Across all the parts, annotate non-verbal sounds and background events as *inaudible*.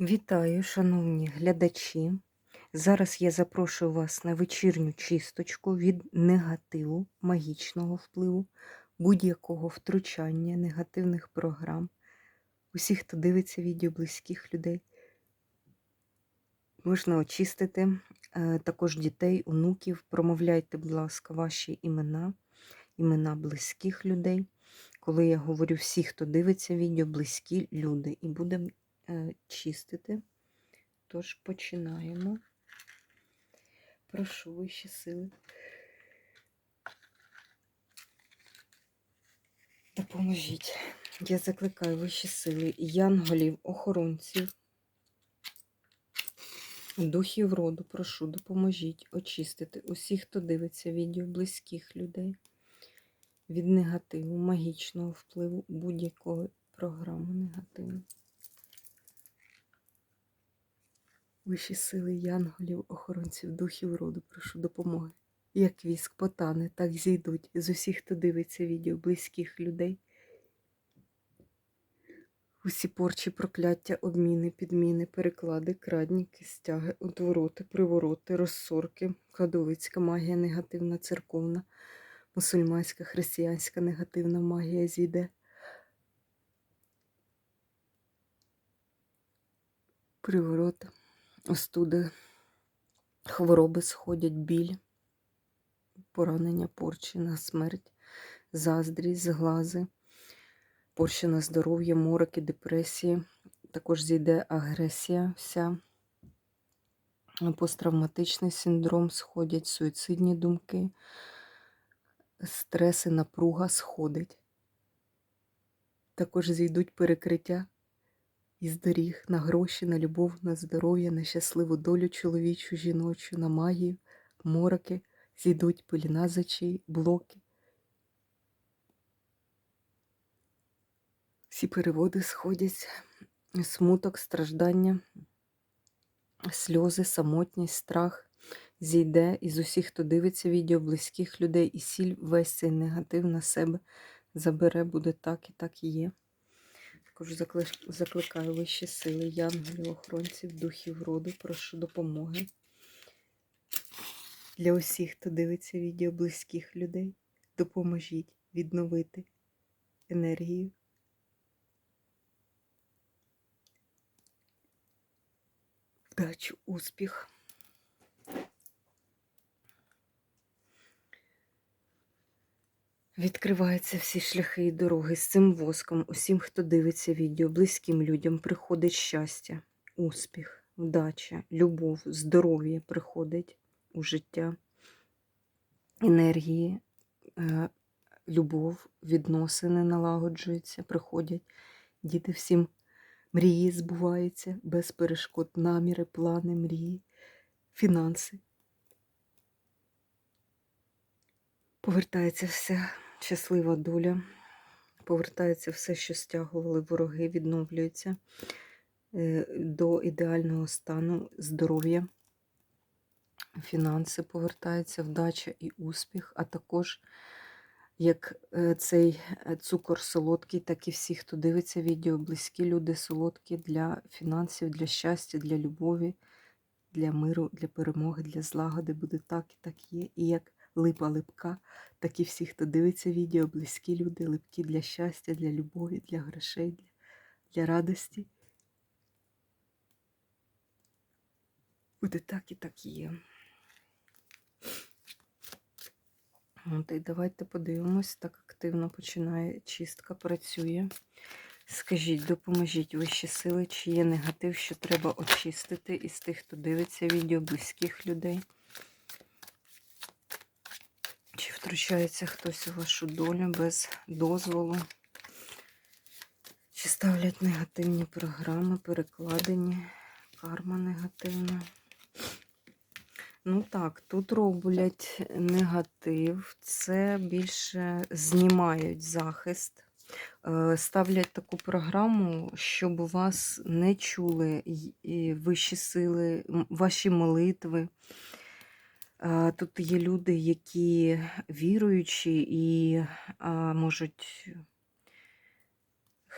Вітаю, шановні глядачі. Зараз я запрошую вас на вечірню чисточку від негативу, магічного впливу, будь-якого втручання, негативних програм. Усіх, хто дивиться відео близьких людей, можна очистити е, також дітей, онуків. Промовляйте, будь ласка, ваші імена, імена близьких людей. Коли я говорю всі, хто дивиться відео, близькі люди, і будемо чистити. Тож починаємо. Прошу вищі сили. Допоможіть. Я закликаю вищі сили, янголів, охоронців, духів роду, прошу, допоможіть очистити усіх, хто дивиться відео близьких людей від негативу, магічного впливу будь-якої програми негативу. Вищі сили янголів, охоронців, духів роду, прошу допомоги. Як віск потане, так зійдуть з усіх, хто дивиться відео близьких людей. Усі порчі, прокляття, обміни, підміни, переклади, крадніки, стяги, отвороти, привороти, розсорки, кладовицька магія, негативна, церковна, мусульманська, християнська негативна магія зійде. Привороти, остуди, хвороби сходять, біль, поранення, порчі на смерть, заздрість, зглази, порчі на здоров'я, мороки, депресії. Також зійде агресія вся, посттравматичний синдром, сходять суїцидні думки, стреси, напруга сходить. Також зійдуть перекриття із доріг на гроші, на любов, на здоров'я, на щасливу долю чоловічу, жіночу, на магію, мороки, зійдуть пиліна з блоки. Всі переводи сходять, смуток, страждання, сльози, самотність, страх зійде із усіх, хто дивиться відео близьких людей, і сіль весь цей негатив на себе забере, буде так і так і є. Також закликаю вищі сили, янголів, охоронців, духів роду, прошу допомоги для усіх, хто дивиться відео близьких людей. Допоможіть відновити енергію. Вдачу, успіх. Відкриваються всі шляхи і дороги з цим воском. Усім, хто дивиться відео, близьким людям приходить щастя, успіх, вдача, любов, здоров'я приходить у життя, енергії, е, любов, відносини налагоджуються, приходять. Діти всім мрії збуваються, без перешкод, наміри, плани, мрії, фінанси. Повертається вся щаслива доля. Повертається все, що стягували вороги, відновлюється е, до ідеального стану здоров'я, фінанси повертаються, вдача і успіх, а також як е, цей е, цукор солодкий, так і всі, хто дивиться відео, близькі люди солодкі для фінансів, для щастя, для любові, для миру, для перемоги, для злагоди буде так і так є. І як липа липка, так і всі, хто дивиться відео, близькі люди, липкі для щастя, для любові, для грошей, для, для радості. Буде так і так є. От, і давайте подивимось, так активно починає чистка, працює. Скажіть, допоможіть вищі сили, чи є негатив, що треба очистити із тих, хто дивиться відео близьких людей. Чи втручається хтось у вашу долю без дозволу? Чи ставлять негативні програми, перекладені, карма негативна? Ну так, тут роблять негатив, це більше знімають захист, е, ставлять таку програму, щоб вас не чули вищі сили, ваші молитви. Тут є люди, які віруючі і можуть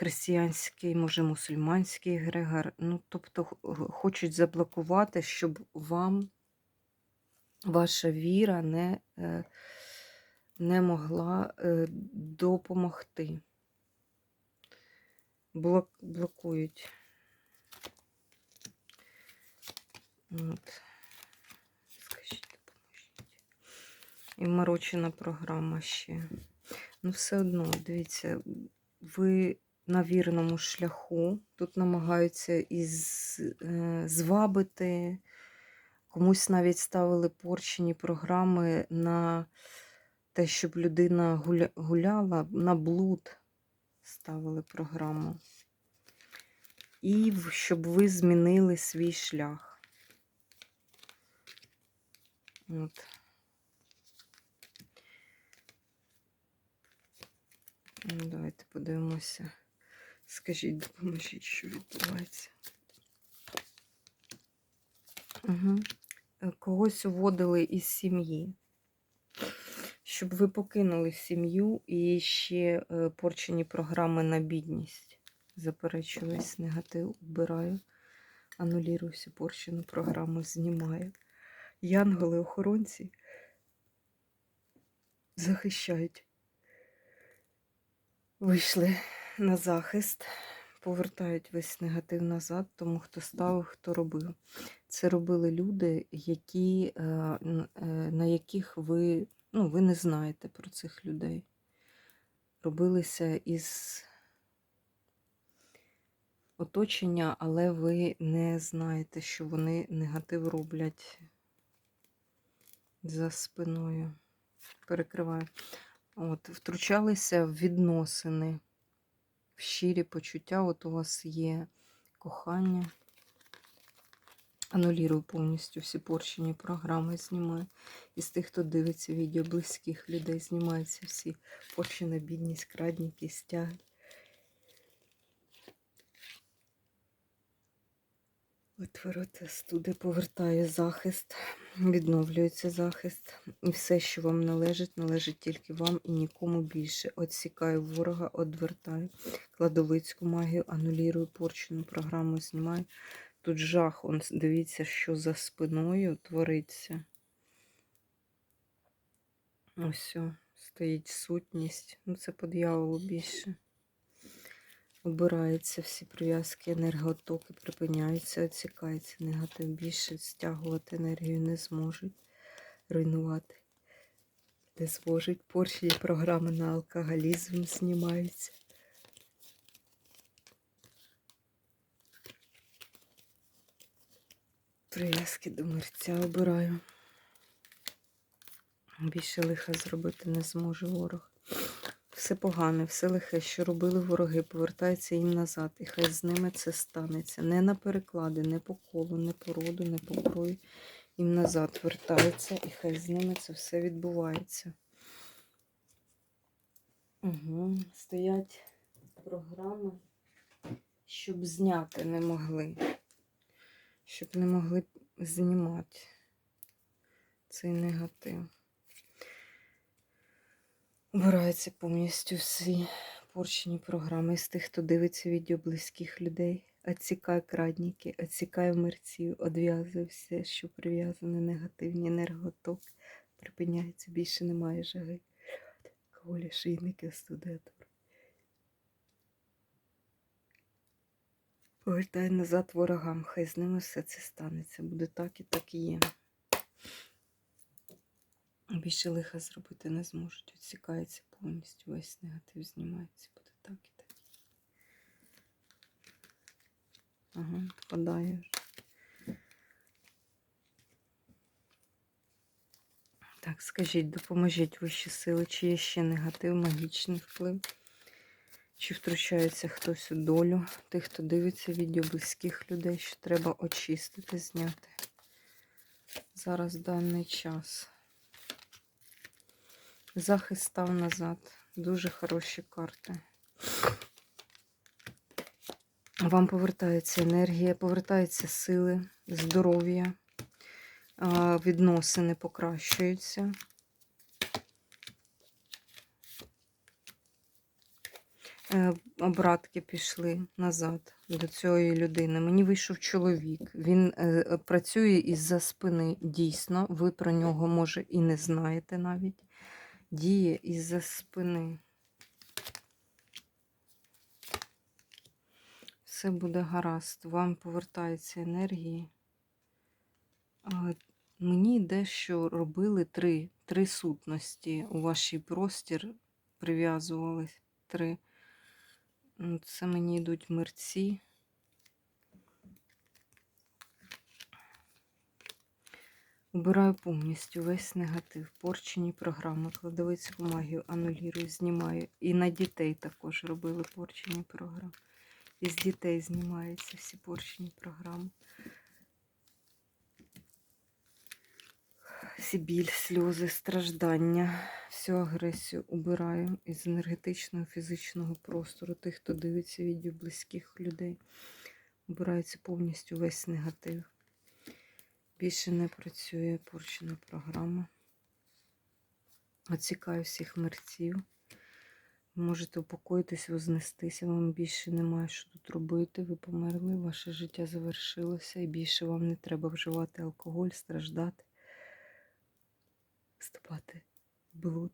християнський, може, мусульманський егрегор. Ну, тобто хочуть заблокувати, щоб вам ваша віра не, е, не могла е, допомогти. Блок, блокують. От. Скажіть, допоможіть. І вморочена програма ще. Ну, все одно, дивіться, ви на вірному шляху. Тут намагаються із, е, звабити. Комусь навіть ставили порчені програми на те, щоб людина гуля, гуляла, на блуд ставили програму. І щоб ви змінили свій шлях. От. Давайте подивимося. Скажіть, допоможіть, що відбувається. Угу. Когось уводили із сім'ї. Щоб ви покинули сім'ю і ще е, порчені програми на бідність. Заперечую весь негатив, убираю, анулірую порчену програму, знімаю. Янголи-охоронці захищають. Вийшли на захист, повертають весь негатив назад, тому хто ставив, хто робив. Це робили люди, які, е, е, на яких ви, ну, ви не знаєте про цих людей. Робилися із оточення, але ви не знаєте, що вони негатив роблять за спиною. Перекриваю. От, втручалися в відносини, в щирі почуття. От у вас є кохання. Анулірую повністю всі порчені програми, знімаю. Із тих, хто дивиться відео близьких людей, знімаються всі порчена бідність, крадніки, стяги. От ворота студи повертає захист, відновлюється захист. І все, що вам належить, належить тільки вам і нікому більше. Отсікаю ворога, одвертаю. Кладовицьку магію, анулірую порчену програму, знімаю. Тут жах, он, дивіться, що за спиною твориться. Ось стоїть сутність. Ну, це по дьяволу більше. Обираються всі прив'язки, енерготоки припиняються, відсікається негатив більше, стягувати енергію не зможуть, руйнувати. Не зможуть. Порчені програми на алкоголізм знімаються. Прив'язки до мерця обираю. Більше лиха зробити не зможе ворог. Все погане, все лихе, що робили вороги, повертається їм назад. І хай з ними це станеться. Не на переклади, не по колу, не по роду, не по крою. Їм назад вертається, і хай з ними це все відбувається. Угу. Стоять програми, щоб зняти не могли. Щоб не могли знімати цей негатив. Убираються повністю всі порчені програми з тих, хто дивиться відео близьких людей. Отсікає крадніки, отсікає мерців, одв'язує все, що прив'язане, негативні енерготок. Припиняється, більше немає жаги. Колі, шийники, студентор. Повертай назад ворогам, хай з ними все це станеться. Буде так і так і є. Більше лиха зробити не зможуть. Відсікається повністю, весь негатив знімається. Буде так і так. Ага, впадає вже. Так, скажіть, допоможіть вищі сили, чи є ще негатив, магічний вплив? Чи втручається хтось у долю тих, хто дивиться відео близьких людей, що треба очистити, зняти. Зараз даний час. Захист став назад. Дуже хороші карти. Вам повертається енергія, повертаються сили, здоров'я, відносини покращуються. Е, обратки пішли назад до цієї людини. Мені вийшов чоловік. Він е, працює із-за спини. Дійсно, ви про нього, може, і не знаєте навіть. Діє із-за спини. Все буде гаразд. Вам повертаються енергії. Мені йде, що робили три, три сутності у вашій простір, прив'язувались три. Це мені йдуть мерці. Убираю повністю весь негатив, порчені програми, кладовицьку магію, анулірую, знімаю. І на дітей також робили порчені програми. Із дітей знімаються всі порчені програми. Всі біль, сльози, страждання, всю агресію убираю із енергетичного, фізичного простору тих, хто дивиться відео близьких людей. Убирається повністю весь негатив. Більше не працює порчена програма. Оцікаю всіх мерців. Можете упокоїтись, вознестися. Вам більше немає що тут робити. Ви померли, ваше життя завершилося, і більше вам не треба вживати алкоголь, страждати, вступати в блуд.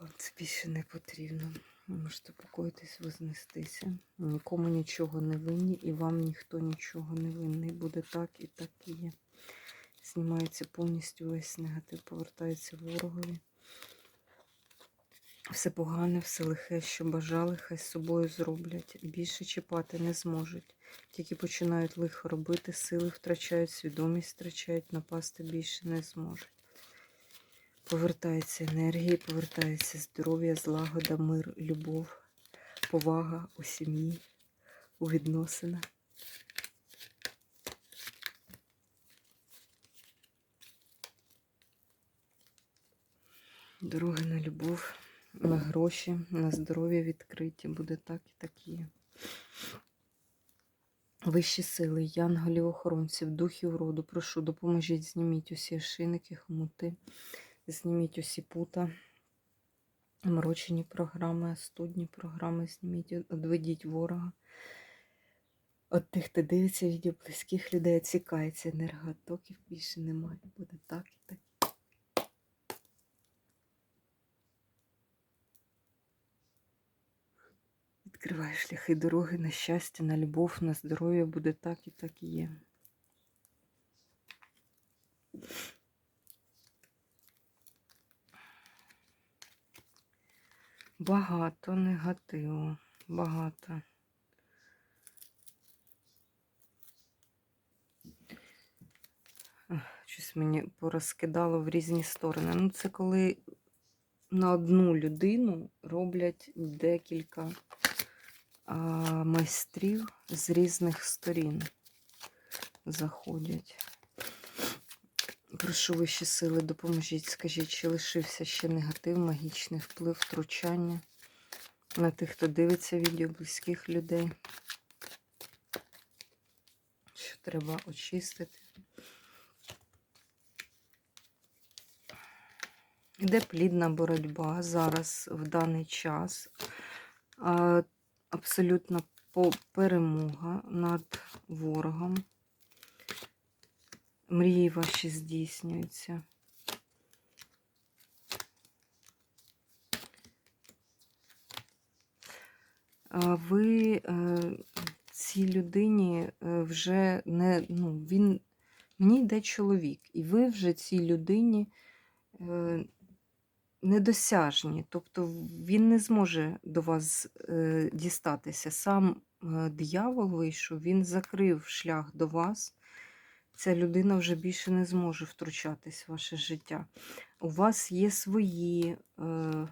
Вам це більше не потрібно. Ви можете покоїтись, вознестися. Нікому нічого не винні, і вам ніхто нічого не винний. Буде так і так і є. Знімається повністю весь негатив, повертається ворогові. Все погане, все лихе, що бажали, хай з собою зроблять. Більше чіпати не зможуть. Тільки починають лихо робити, сили втрачають, свідомість втрачають, напасти більше не зможуть. Повертається енергія, повертається здоров'я, злагода, мир, любов, повага у сім'ї, у відносинах. Дороги на любов, на гроші, на здоров'я відкриті. Буде так і так і є. Вищі сили, янголів, охоронців, духів роду, прошу, допоможіть, зніміть усі ошийники, хомути, зніміть усі пута, мрочені програми, студні програми, зніміть, одведіть ворога. От тих, хто дивиться відео близьких людей, цікається енерготоків, більше немає. Буде так і так. Відкривай шляхи дороги на щастя, на любов, на здоров'я буде так і так і є. Багато негативу, багато. Щось мені порозкидало в різні сторони. Ну, це коли на одну людину роблять декілька а, майстрів з різних сторін заходять. Прошу вищі сили, допоможіть, скажіть, чи лишився ще негатив, магічний вплив, втручання на тих, хто дивиться відео близьких людей. Що треба очистити. Іде плідна боротьба зараз в даний час. А, Абсолютно перемога над ворогом. Мрії ваші здійснюються. Ви е, цій людині е, вже не, ну, він, мені йде чоловік, і ви вже цій людині е, недосяжні. Тобто він не зможе до вас дістатися. Сам диявол вийшов, він закрив шлях до вас. Ця людина вже більше не зможе втручатись в ваше життя. У вас є свої е,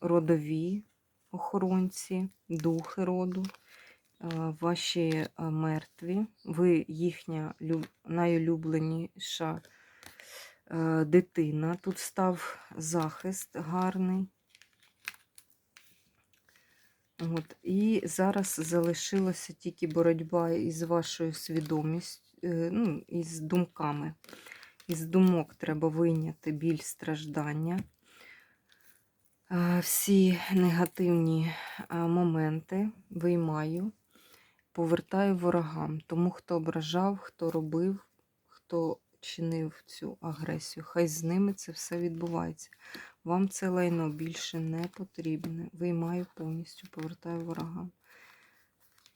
родові охоронці, духи роду, е, ваші е, мертві, ви їхня люб... найулюбленіша е, дитина. Тут став захист гарний. От. І зараз залишилася тільки боротьба із вашою свідомістю, ну, із думками. Із думок треба вийняти біль страждання. Е, Всі негативні е, моменти виймаю, повертаю ворогам. Тому хто ображав, хто робив, хто чинив цю агресію, хай з ними це все відбувається. Вам це лайно більше не потрібне. Виймаю повністю, повертаю ворогам.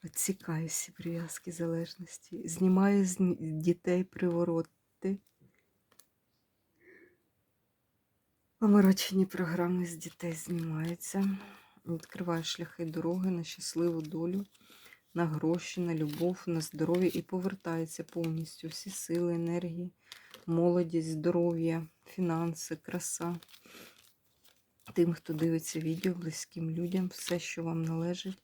Відсікаю всі прив'язки залежності. Знімаю з дітей привороти. Оморочені програми з дітей знімаються. Відкриваю шляхи дороги на щасливу долю, на гроші, на любов, на здоров'я і повертається повністю всі сили, енергії, молодість, здоров'я, фінанси, краса. Тим, хто дивиться відео, близьким людям, все, що вам належить,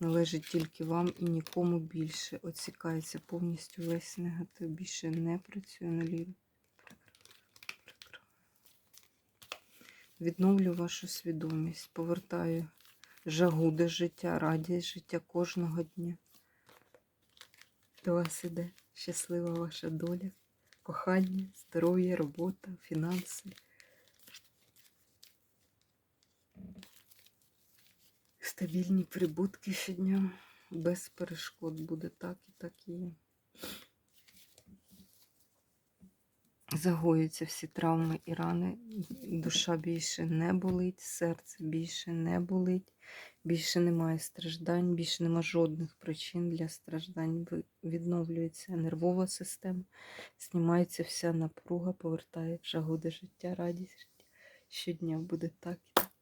належить тільки вам і нікому більше. Оцікається повністю весь негатив. Більше не працює на ліві. Відновлю вашу свідомість, повертаю жагу до життя, радість життя кожного дня. До вас іде щаслива ваша доля, кохання, здоров'я, робота, фінанси. Стабільні прибутки щодня, без перешкод буде так і так і є. Загоюються всі травми і рани. Душа більше не болить, серце більше не болить, більше немає страждань, більше немає жодних причин для страждань. Відновлюється нервова система, знімається вся напруга, повертає жагу до життя, радість життя. Щодня буде так і так.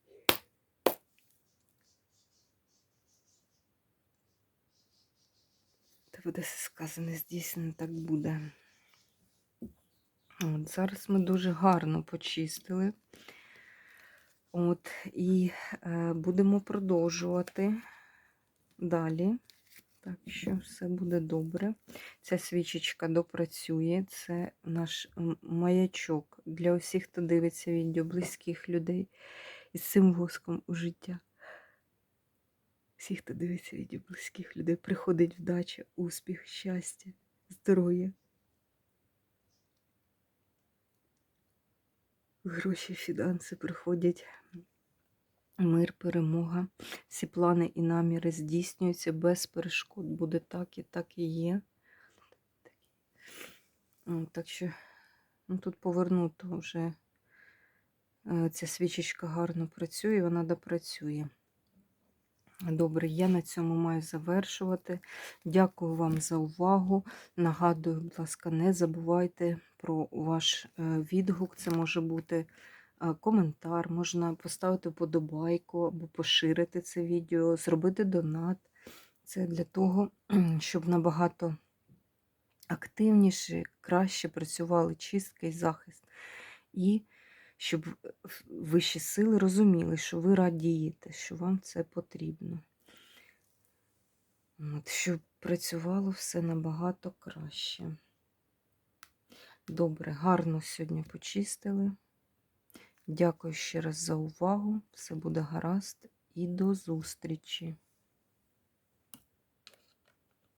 Та буде сказане, здійснено, так буде. От, зараз ми дуже гарно почистили. От, і е, будемо продовжувати далі. Так що все буде добре. Ця свічечка допрацює. Це наш маячок для усіх, хто дивиться відео, близьких людей із цим воском у життя. Всі, хто дивиться відео близьких людей, приходить вдача, успіх, щастя, здоров'я. Гроші, фінанси приходять, мир, перемога. Всі плани і наміри здійснюються без перешкод. Буде так і так і є. Так що ну, тут повернуто вже е, ця свічечка гарно працює, вона допрацює. Добре, я на цьому маю завершувати. Дякую вам за увагу. Нагадую, будь ласка, не забувайте про ваш е, відгук. Це може бути е, коментар, можна поставити вподобайку або поширити це відео, зробити донат. Це для того, *clears throat* щоб набагато активніше, краще працювали чистка і захист. І щоб е, вищі сили розуміли, що ви радієте, що вам це потрібно. От, щоб працювало все набагато краще. Добре, гарно сьогодні почистили. Дякую ще раз за увагу. Все буде гаразд і до зустрічі!